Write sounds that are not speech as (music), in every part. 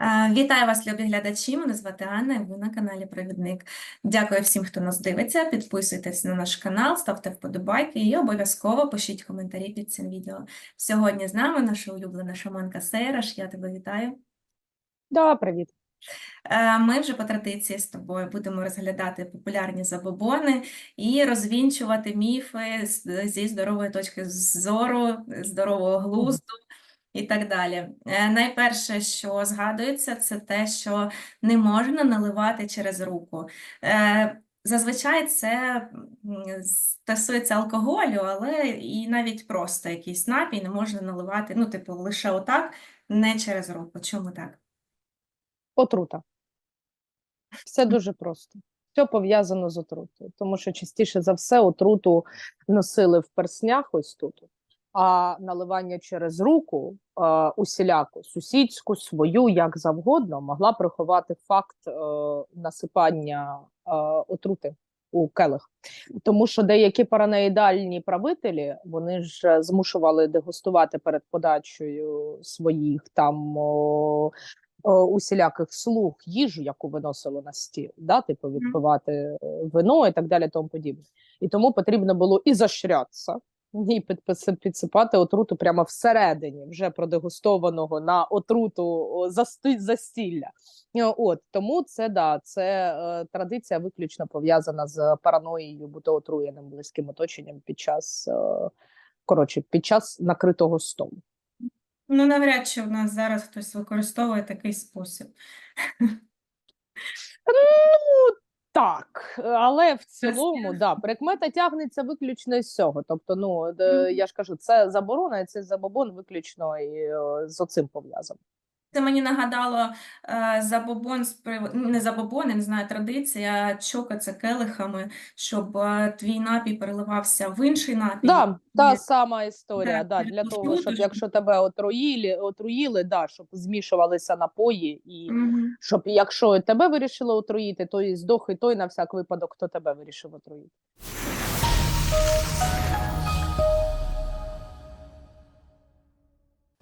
Е, Вітаю вас, любі глядачі. Мене звати Анна, і ви на каналі Провідник. Дякую всім, хто нас дивиться. Підписуйтесь на наш канал, ставте вподобайки і обов'язково пишіть коментарі під цим відео. Сьогодні з нами наша улюблена шаманка Сейраш. Я тебе вітаю. Да, привіт. Е, Ми вже по традиції з тобою будемо розглядати популярні забобони і розвінчувати міфи зі здорової точки зору, здорового глузду і так далі. Е, Найперше, що згадується, це те, що не можна наливати через руку. Е, Зазвичай це стосується алкоголю, але і навіть просто якийсь напій не можна наливати, ну, типу, лише отак, не через руку. Чому так? Отрута. Все (laughs) дуже просто. Все пов'язано з отрутою, тому що частіше за все отруту носили в перснях ось тут, а наливання через руку, е, усіляку, сусідську, свою, як завгодно, могла приховати факт е, насипання е, отрути у келих. Тому що деякі параноїдальні правителі вони ж змушували дегустувати перед подачею своїх там о, о, усіляких слуг їжу, яку виносили на стіл, да, типу відпивати е, вино і так далі, тому подібне. І тому потрібно було і защрятися, і підсипати отруту прямо всередині, вже продегустованого на отруту застілля. Е, От тому це да, це е, традиція виключно пов'язана з параноєю бути отруєним близьким оточенням під час е, коротше, під час накритого столу. Ну, навряд чи в нас зараз хтось використовує такий спосіб. Ну так, але в цілому, да, прикмета тягнеться виключно з цього. Тобто, ну я ж кажу, це заборона, і це забобон виключно і, з оцим пов'язано. Це мені нагадало е, забобон з приводу, не забобон, не знаю, традиція чокатися келихами, щоб е, твій напій переливався в інший напій. Да, та сама історія. Да, Да, для того, щоб якщо тебе отруїли, отруїли, да, щоб змішувалися напої, і Мгм. щоб якщо тебе вирішили отруїти, то і здох і той на всяк випадок, хто тебе вирішив отруїти.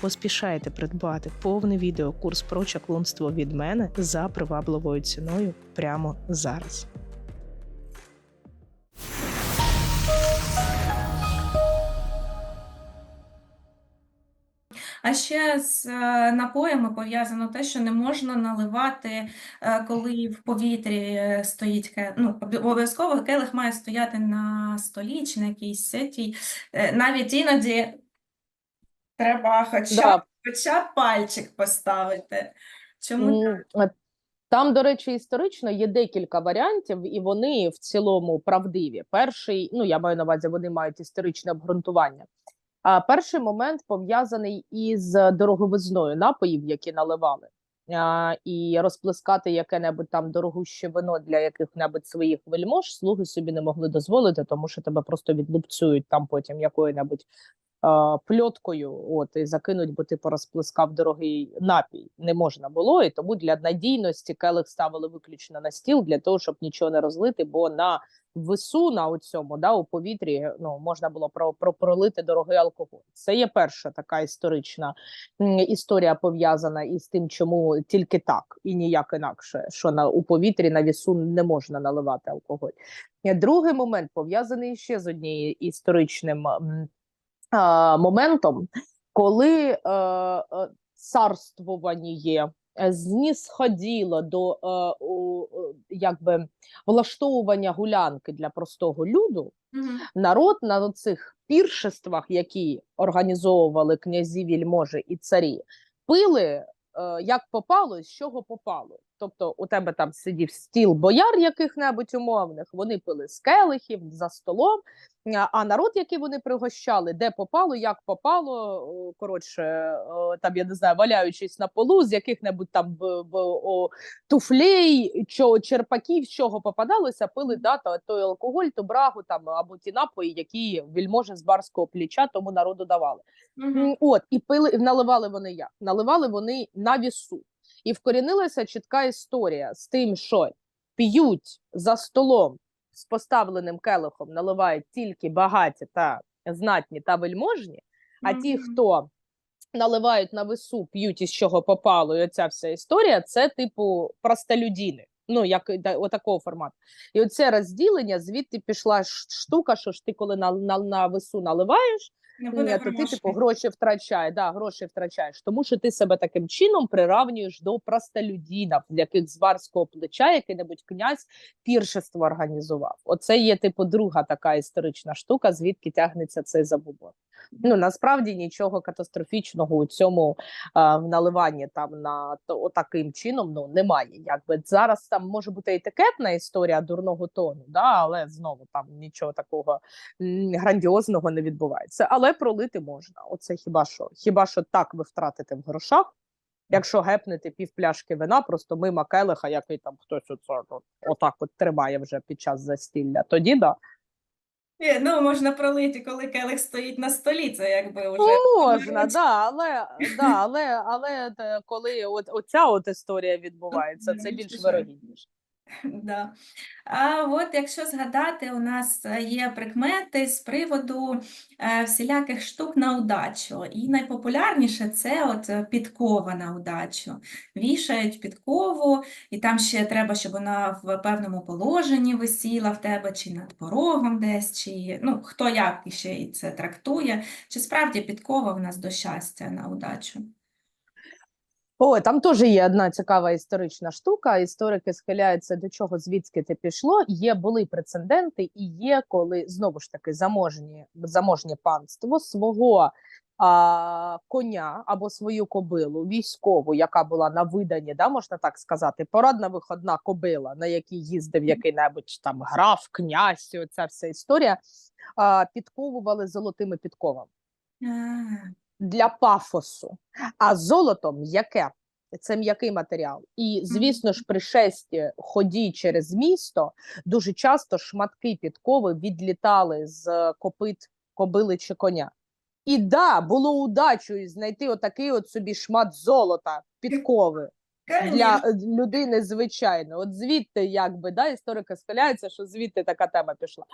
Поспішайте придбати повний відеокурс про чаклунство від мене за привабливою ціною прямо зараз. А ще з е, напоями пов'язано те, що не можна наливати, е, коли в повітрі е, стоїть ке... ну, обов'язково келих має стояти на столі чи на якійсь сетій. Е, Навіть іноді треба хоча, Да. хоча б пальчик поставити. Чому так? М, е, Там, до речі, історично є декілька варіантів, і вони в цілому правдиві. Перший, ну я маю на увазі, вони мають історичне обґрунтування. А перший момент пов'язаний із дороговизною напоїв, які наливали. А, і розплескати яке-небудь там дорогуще вино для яких-небудь своїх вельмож слуги собі не могли дозволити, тому що тебе просто відлупцюють там потім якою-небудь пльоткою, от і закинуть, бо ти порозплескав дорогий напій. Не можна було, і тому для надійності келих ставили виключно на стіл для того, щоб нічого не розлити, бо на вису на у цьому, да, у повітрі ну можна було про, про пролити дорогий алкоголь. Це є перша така історична історія пов'язана із тим, чому тільки так і ніяк інакше, що на у повітрі на вісу не можна наливати алкоголь. Е, Другий момент пов'язаний ще з однією історичним моментом, коли е, е, царствування е, знісходіло до е, у, е, якби влаштовування гулянки для простого люду, Мгм. народ на цих піршествах, які організовували князі, вільможі і царі, пили е, як попало, з чого попало. Тобто, у тебе там сидів стіл бояр яких-небудь умовних, вони пили з келихів за столом. а- народ, який вони пригощали, де попало, як попало, коротше, там я не знаю, валяючись на полу, з яких-небудь там б, б, о, туфлей, чо, черпаків, з чого попадалося, пили да, то, той алкоголь, то брагу там або ті напої, які вільможі з барського плеча тому народу давали. М, От і пили, і наливали вони як? Наливали вони на вісу. І вкорінилася чітка історія з тим, що п'ють за столом з поставленим келихом, наливають тільки багаті та знатні та вельможні, а ті, хто наливають на весу, п'ють із чого попало, і оця вся історія, це типу простолюдіни. Ну, як отакого формату. І оце розділення, звідти пішла штука, що ж ти коли на, на, на весу наливаєш, Не ні, то ти типу гроші втрачаєш, да, гроші втрачаєш, тому що ти себе таким чином приравнюєш до простолюдінів, в яких з барського плеча який-небудь князь піршество організував. Оце є типу друга така історична штука, звідки тягнеться цей забубон. Ну насправді нічого катастрофічного у цьому а, в наливанні там на то отаким чином ну немає. Якби зараз там може бути етикетна історія дурного тону, да, але знову там нічого такого грандіозного не відбувається. Але пролити можна. Оце хіба що? Хіба що так ви втратите в грошах? Якщо гепнете пів пляшки вина, просто мимо келиха, який там хтось оце, от, отак от тримає вже під час застілля, тоді да. Ні, Ну, можна пролити, коли келих стоїть на столі, це якби вже Ну, можна, да, але, да, але, але коли от, оця от історія відбувається, це більш вирогідніше. (laughs) Да. А от якщо згадати, у нас е, є прикмети з приводу е, всіляких штук на удачу. І найпопулярніше це от е, підкова на удачу. Вішають підкову, і там ще треба, щоб вона в певному положенні висіла в тебе, чи над порогом десь, чи ну, хто як ще це трактує. Чи справді підкова в нас до щастя на удачу? О, там теж є одна цікава історична штука. Історики схиляються до чого звідки це пішло. Є були прецеденти, і є коли знову ж таки заможні заможнє панство свого а, коня або свою кобилу військову, яка була на виданні, да, можна так сказати, порадна виходна кобила, на якій їздив який-небудь там граф, князь, оця вся історія. А, підковували золотими підковами для пафосу. А золото м'яке. Це м'який матеріал. І, звісно ж, при шесті ході через місто дуже часто шматки підкови відлітали з копит кобили чи коня. І да, було удачею знайти отакий от собі шмат золота підкови для е, людини звичайно. От звідти, якби да, історики схиляються, що звідти така тема пішла.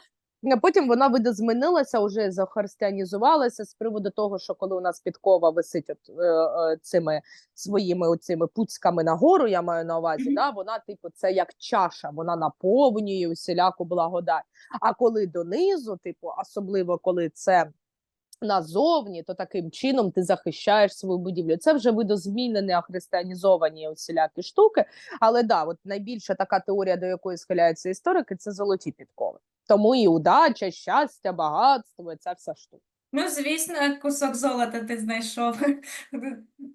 А потім вона видозмінилася, вже захристиянізувалася з приводу того, що коли у нас підкова висить от, е, е, цими своїми оцими пуцьками нагору, я маю на увазі, да, вона, типу, це як чаша, вона наповнює усіляку благодать. А коли донизу, типу, особливо коли це назовні, то таким чином ти захищаєш свою будівлю. Це вже видозмінені, ахристианізовані усілякі штуки. Але да, от найбільша така теорія, до якої схиляються історики, це золоті підкови. Тому і удача, щастя, багатство, і ця вся штука. Ну, звісно, кусок золота ти знайшов. (laughs)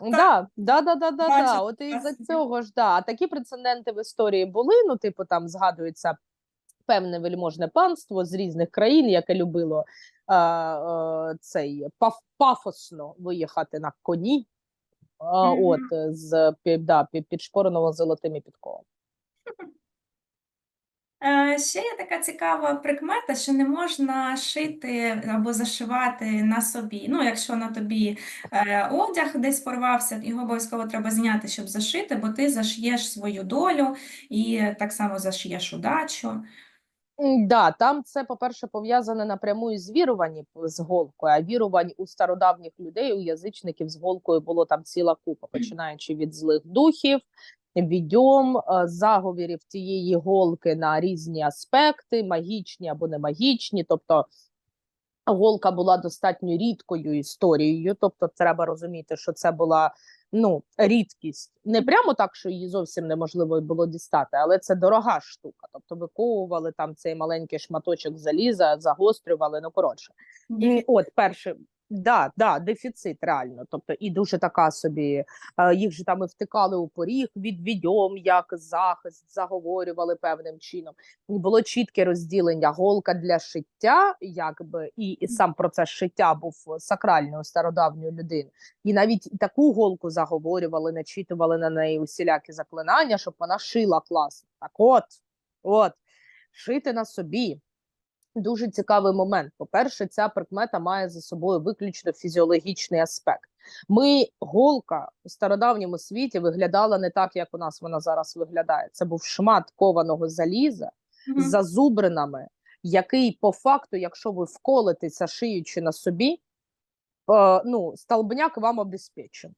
Да, да, да, да, да, да. От і за цього ж да. А такі прецеденти в історії були. Ну, типу, там згадується певне вельможне панство з різних країн, яке любило е, е, цей паф, пафосно виїхати на коні. А, Мгм. от е, з да, підшпореного золотими підковами. Е, Ще є така цікава прикмета, що не можна шити або зашивати на собі. Ну, якщо на тобі е, одяг десь порвався, його обов'язково треба зняти, щоб зашити, бо ти зашиєш свою долю і так само зашиєш удачу. Да, там це, по-перше, пов'язане напряму із віруванням з голкою, а вірувань у стародавніх людей, у язичників з голкою було там ціла купа, починаючи від злих духів, відьом, е, заговірів тієї голки на різні аспекти, магічні або не магічні. Тобто голка була достатньо рідкою історією. Тобто, треба розуміти, що це була ну, рідкість. Не прямо так, що її зовсім неможливо було дістати, але це дорога штука. Тобто виковували там цей маленький шматочок заліза, загострювали, ну коротше. І от перше, да, да, дефіцит реально. Тобто, і дуже така собі, е, їх же там і втикали у поріг від відьом, як захист, заговорювали певним чином. Було чітке розділення голка для шиття, якби і, і сам процес шиття був сакральний у стародавньої людини. І навіть таку голку заговорювали, начитували на неї усілякі заклинання, щоб вона шила класно. Так от, от, шити на собі. Дуже цікавий момент. По-перше, ця прикмета має за собою виключно фізіологічний аспект. Ми голка у стародавньому світі виглядала не так, як у нас вона зараз виглядає. Це був шмат кованого заліза Мгм. з зазубринами, який по факту, якщо ви вколитеся шиючи на собі, е, ну, столбняк вам обезпечен.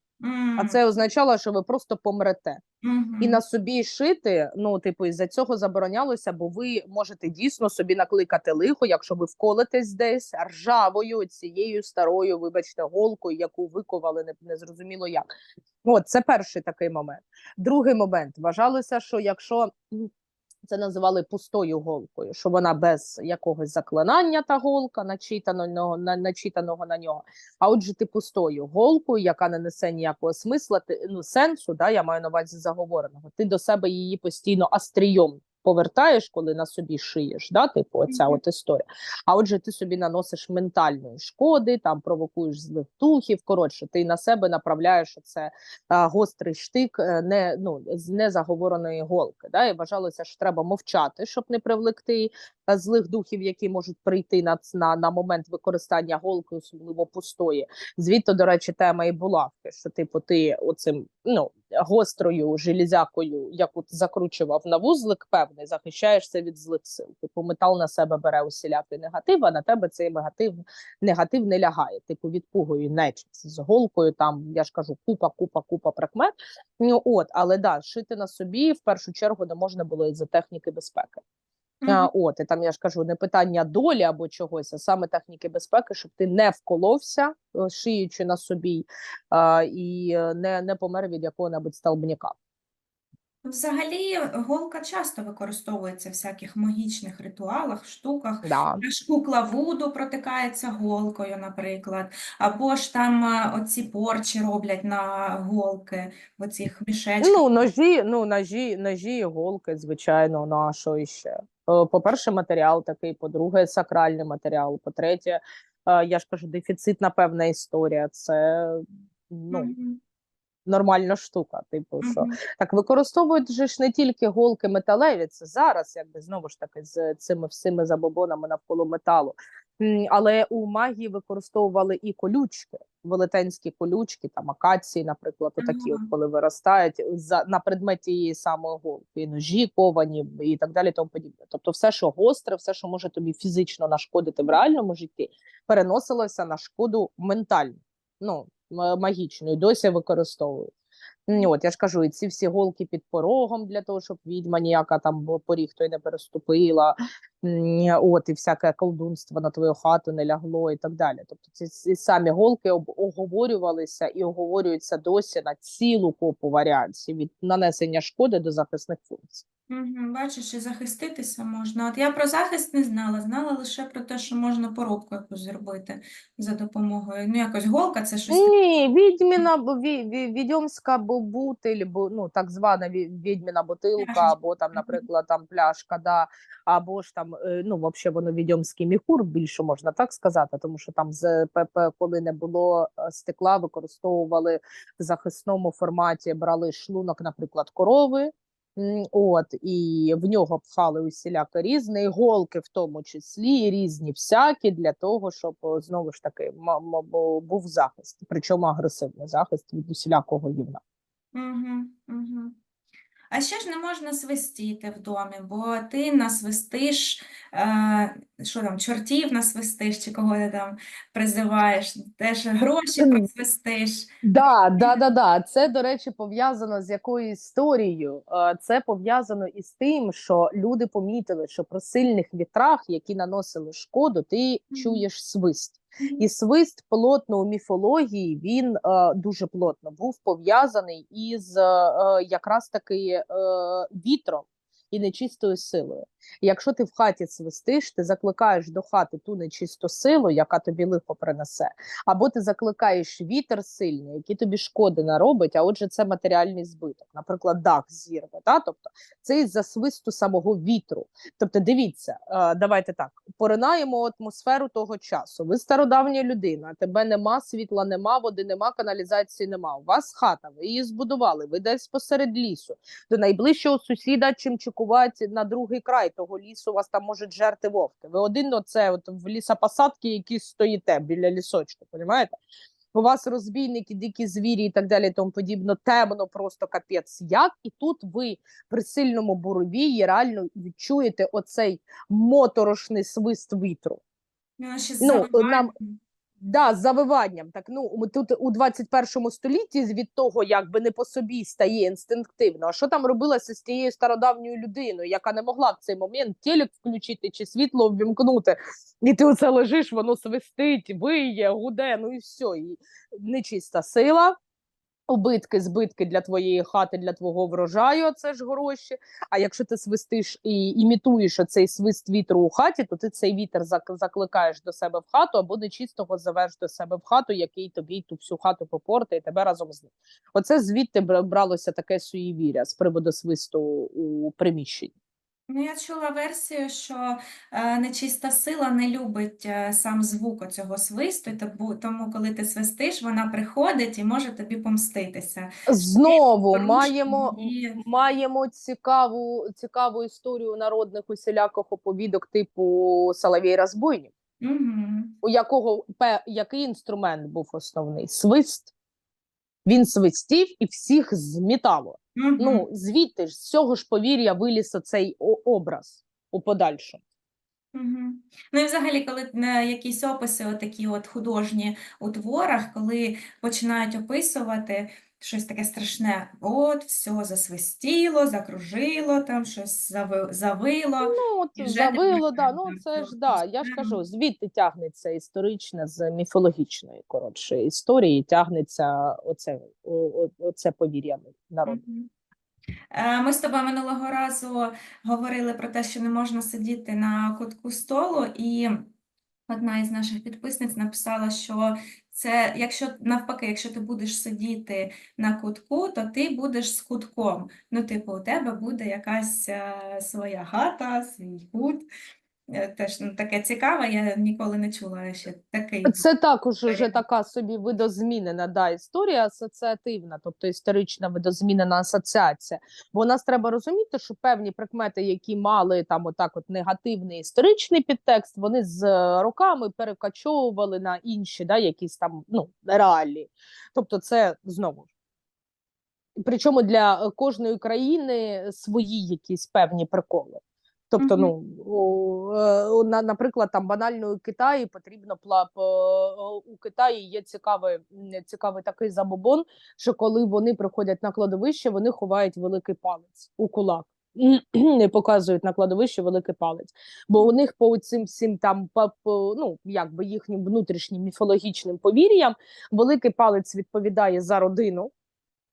А це означало, що ви просто помрете. мгм. І на собі шити, ну, типу, із-за цього заборонялося, бо ви можете дійсно собі накликати лихо, якщо ви вколитесь десь ржавою цією старою, вибачте, голкою, яку виковали не, незрозуміло як. От це перший такий момент. Другий момент вважалося, що якщо це називали пустою голкою, що вона без якогось заклинання та голка, начитаного на начитаного на нього. А отже, ти пустою голкою, яка не несе ніякого смисла, ти, ну сенсу, да, я маю на увазі заговореного. Ти до себе її постійно астрійом повертаєш, коли на собі шиєш, да, типу, оця Мгм. от історія. А отже, ти собі наносиш ментальної шкоди, там провокуєш злих духів. Коротше, ти на себе направляєш оце гострий штик е, не ну з незаговореної голки. Да? І вважалося, що треба мовчати, щоб не привлекти злих духів, які можуть прийти на, на, на момент використання голки, особливо пустої. Звідти, до речі, тема і булавки, що типу ти оцим ну гострою железякою, яку ти закручував на вузлик, певний, захищаєшся від злих сил. Типу метал на себе бере усілякий негатив, а на тебе цей негатив негатив не лягає. Типу відпугою нечисть з голкою. Там я ж кажу, купа, купа, купа прикмет. Ну от, але да, шити на собі в першу чергу не можна було із-за техніки безпеки. Мгм. от і там я ж кажу, не питання долі або чогось, а саме техніки безпеки, щоб ти не вколовся, е, шиючи на собі, а, і е, не, не помер від якого-небудь столбняка. Взагалі, голка часто використовується в всяких магічних ритуалах, штуках. Да. Кукла Вуду протикається голкою, наприклад, або ж там е, оці порчі роблять на голки в оцих мішечках. Ну, ножі, ну, ножі, ножі, іголки, звичайно, на а що іще. Е, По-перше, матеріал такий, по-друге, сакральний матеріал. По-третє, е, я ж кажу, дефіцитна певна історія. Це ну, Мгм, нормальна штука. Типу, що мгм. Так використовують же ж не тільки голки металеві, це зараз, якби знову ж таки, з цими всіми забобонами навколо металу. Але у магії використовували і колючки, велетенські колючки, там акації, наприклад, отакі, от, коли виростають за на предметі тієї самої голки, ножі ковані і так далі. Тому подібне. Тобто, все, що гостре, все, що може тобі фізично нашкодити в реальному житті, переносилося на шкоду ментальну, ну магічну, і досі використовують. От я ж кажу, і ці всі голки під порогом для того, щоб відьма ніяка там поріг той не переступила. От і всяке колдунство на твою хату не лягло і так далі. Тобто ці, ці самі голки оговорювалися і оговорюються досі на цілу купу варіантів від нанесення шкоди до захисних функцій. Мгм, Бачиш, і захиститися можна. От я про захист не знала, знала лише про те, що можна поробку якусь зробити за допомогою. Ну, якось голка це щось таке. Ні, відьміна бу- ві- ві- відьомська бу- бутиль, бу, ну так звана ві- відьміна бутилка, Пляшечка. або там, наприклад, там пляшка, да, або ж там, е, ну, взагалі, воно відьомський міхур, більше можна так сказати, тому що там з ПП, коли не було е, стекла, використовували в захисному форматі, брали шлунок, наприклад, корови. От, і в нього пхали усіляко різні голки, в тому числі, різні всякі, для того, щоб знову ж таки був захист, причому агресивний захист від усілякого гівна. Угу, угу. А ще ж не можна свистіти в домі, бо ти насвистиш, е, що там, чортів насвистиш, чи кого ти там призиваєш, теж гроші Ем. Да, да, да, да. Це, до речі, пов'язано з якою історією. Е, Це пов'язано із тим, що люди помітили, що при сильних вітрах, які наносили шкоду, ти Мгм. чуєш свист. І свист плотно у міфології він е, дуже плотно був пов'язаний із е, е, якраз таки е, вітром і нечистою силою. Якщо ти в хаті свистиш, ти закликаєш до хати ту нечисту силу, яка тобі лихо принесе, або ти закликаєш вітер сильний, який тобі шкоди наробить, а отже, це матеріальний збиток, наприклад, дах зірве. Та? Тобто це із-за свисту самого вітру. Тобто, дивіться, е, давайте так поринаємо атмосферу того часу. Ви стародавня людина, тебе нема, світла нема, води нема, каналізації нема. У вас хата, ви її збудували, ви десь посеред лісу. До найближчого сусіда чим чекувати на другий край того лісу, вас там можуть жерти вовки. Ви один оце от в лісопосадки, які стоїте біля лісочку, розумієте? У вас розбійники, дикі звірі і так далі, і тому подібно, темно, просто капець. Як і тут ви при сильному буровії реально відчуєте оцей моторошний свист вітру. Ну, Ну, нам- Да, з завиванням. Так ну тут у 21 столітті від того, якби не по собі стає інстинктивно. А що там робилося з тією стародавньою людиною, яка не могла в цей момент телек включити чи світло ввімкнути, і ти оце лежиш, воно свистить, виє, гуде, ну і все. І нечиста сила. Убитки, збитки для твоєї хати, для твого врожаю, це ж гроші. А якщо ти свистиш і імітуєш оцей свист вітру у хаті, то ти цей вітер зак- закликаєш до себе в хату або нечистого завеш до себе в хату, який тобі ту всю хату попортає тебе разом з ним. Оце звідти бралося таке суєвір'я з приводу свисту у приміщенні. Ну, я чула версію, що е, нечиста сила не любить е, сам звук цього свисту, і тому, тому коли ти свистиш, вона приходить і може тобі помститися. Знову Порушення маємо її- Маємо цікаву, цікаву історію народних усіляких оповідок типу Соловій Розбойник. Мгм. у якого пе, який інструмент був основний? Свист. Він свистів і всіх змітало. Мгм. Ну, звідти ж з цього ж повір'я виліз цей образ у подальшому. Мгм. Ну і взагалі, коли е, якісь описи, отакі от художні у творах, коли починають описувати щось таке страшне, от все засвистіло, закружило, там щось зави- завило. Ну, І от вже завило, да, ну це ж да. Я ж кажу, звідти тягнеться історичне з міфологічної коротше історії, тягнеться оце, о, о- оце повір'я народу. Мгм. Е, Ми з тобою минулого разу говорили про те, що не можна сидіти на кутку столу, і одна із наших підписниць написала, що це, якщо навпаки, якщо ти будеш сидіти на кутку, то ти будеш з кутком. Ну, типу, у тебе буде якась е, своя хата, свій кут. Е, Теж ну, таке цікаве, я ніколи не чула ще такий. Це також вже така собі видозмінена да, історія асоціативна, тобто історична видозмінена асоціація. Бо у нас треба розуміти, що певні прикмети, які мали там отак от негативний історичний підтекст, вони з е, роками перекачовували на інші, да, якісь там ну, реалії. Тобто, це знову. Причому для е, кожної країни свої якісь певні приколи. Тобто, ну е, на, наприклад, там банально у Китаї потрібно у Китаї є цікавий, цікавий такий забобон, що коли вони приходять на кладовище, вони ховають великий палець у кулак. Не (clears throat) показують на кладовище великий палець, бо у них по цим всім там по, по, ну якби їхнім внутрішнім міфологічним повір'ям великий палець відповідає за родину,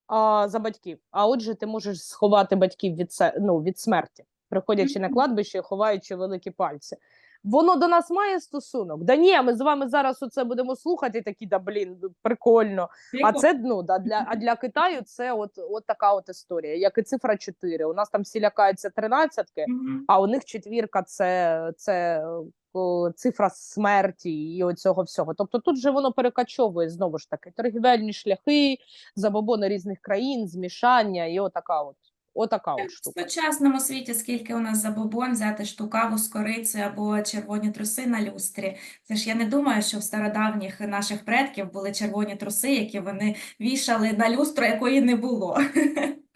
а за батьків. А отже, ти можеш сховати батьків від ну, від смерті, приходячи на кладбище, ховаючи великі пальці. Воно до нас має стосунок? Да ні, ми з вами зараз оце будемо слухати, такі, да блін, прикольно. А це ну да для а для Китаю це от, от така от історія, як і цифра 4. У нас там всі лякаються тринадцятки, а у них четвірка це, це о, цифра смерті і оцього всього. Тобто тут же воно перекачовує знову ж таки торгівельні шляхи, забобони різних країн, змішання, і отака от, отака от В сучасному світі скільки у нас забобон взяти штукаву з корицею або червоні труси на люстрі. Це ж я не думаю, що в стародавніх наших предків були червоні труси, які вони вішали на люстру, якої не було. (laughs)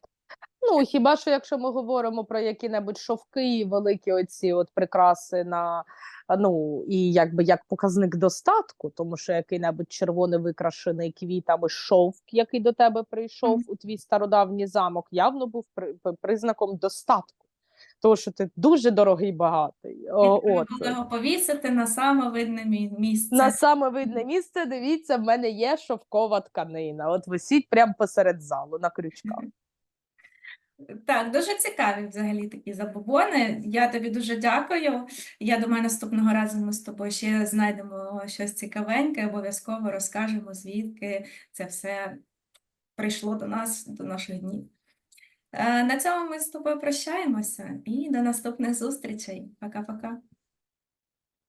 Ну хіба що якщо ми говоримо про які-небудь шовки, і великі оці от прикраси на ну і якби як показник достатку, тому що який-небудь червоний викрашений квітами шовк, який до тебе прийшов Мгм. у твій стародавній замок, явно був при, при- признаком достатку. тому що ти дуже дорогий багатий. О, от. його повісити на саме видне місце. На саме видне місце, дивіться, в мене є шовкова тканина. От висіть прямо посеред залу на крючках. Так, дуже цікаві взагалі такі забобони. Я тобі дуже дякую. Я думаю, наступного разу ми з тобою ще знайдемо щось цікавеньке, обов'язково розкажемо, звідки це все прийшло до нас, до наших днів. Е, На цьому ми з тобою прощаємося і до наступних зустрічей. Пока-пока.